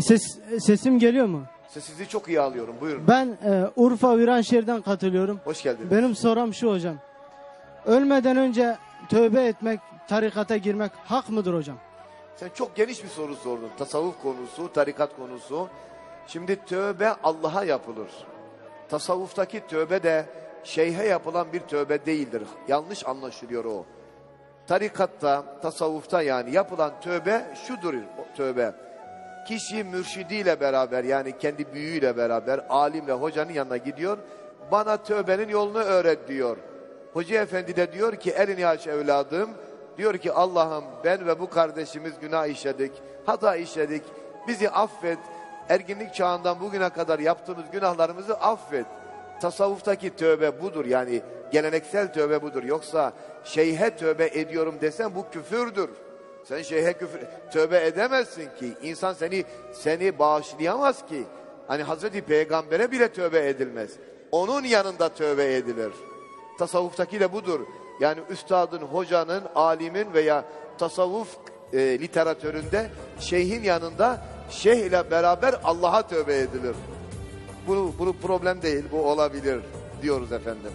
Ses, sesim geliyor mu? Sizi çok iyi alıyorum. Buyurun. Ben e, Urfa Viranşehir'den katılıyorum. Hoş geldiniz. Benim sorum şu hocam. Ölmeden önce tövbe etmek, tarikata girmek hak mıdır hocam? Sen çok geniş bir soru sordun. Tasavvuf konusu, tarikat konusu. Şimdi tövbe Allah'a yapılır. Tasavvuftaki tövbe de şeyhe yapılan bir tövbe değildir. Yanlış anlaşılıyor o. Tarikatta, tasavvufta yani yapılan tövbe şudur tövbe. Kişi mürşidiyle beraber yani kendi büyüğüyle beraber alimle hocanın yanına gidiyor. Bana tövbenin yolunu öğret diyor. Hoca efendi de diyor ki elini aç evladım. Diyor ki Allah'ım ben ve bu kardeşimiz günah işledik, hata işledik. Bizi affet. Erginlik çağından bugüne kadar yaptığımız günahlarımızı affet. Tasavvuftaki tövbe budur yani geleneksel tövbe budur. Yoksa şeyhe tövbe ediyorum desen bu küfürdür. Sen şeyhe küfür tövbe edemezsin ki. İnsan seni seni bağışlayamaz ki. Hani Hazreti Peygamber'e bile tövbe edilmez. Onun yanında tövbe edilir. Tasavvuftaki de budur. Yani üstadın, hocanın, alimin veya tasavvuf e, literatüründe şeyhin yanında şeyh ile beraber Allah'a tövbe edilir. Bu, bu problem değil, bu olabilir diyoruz efendim.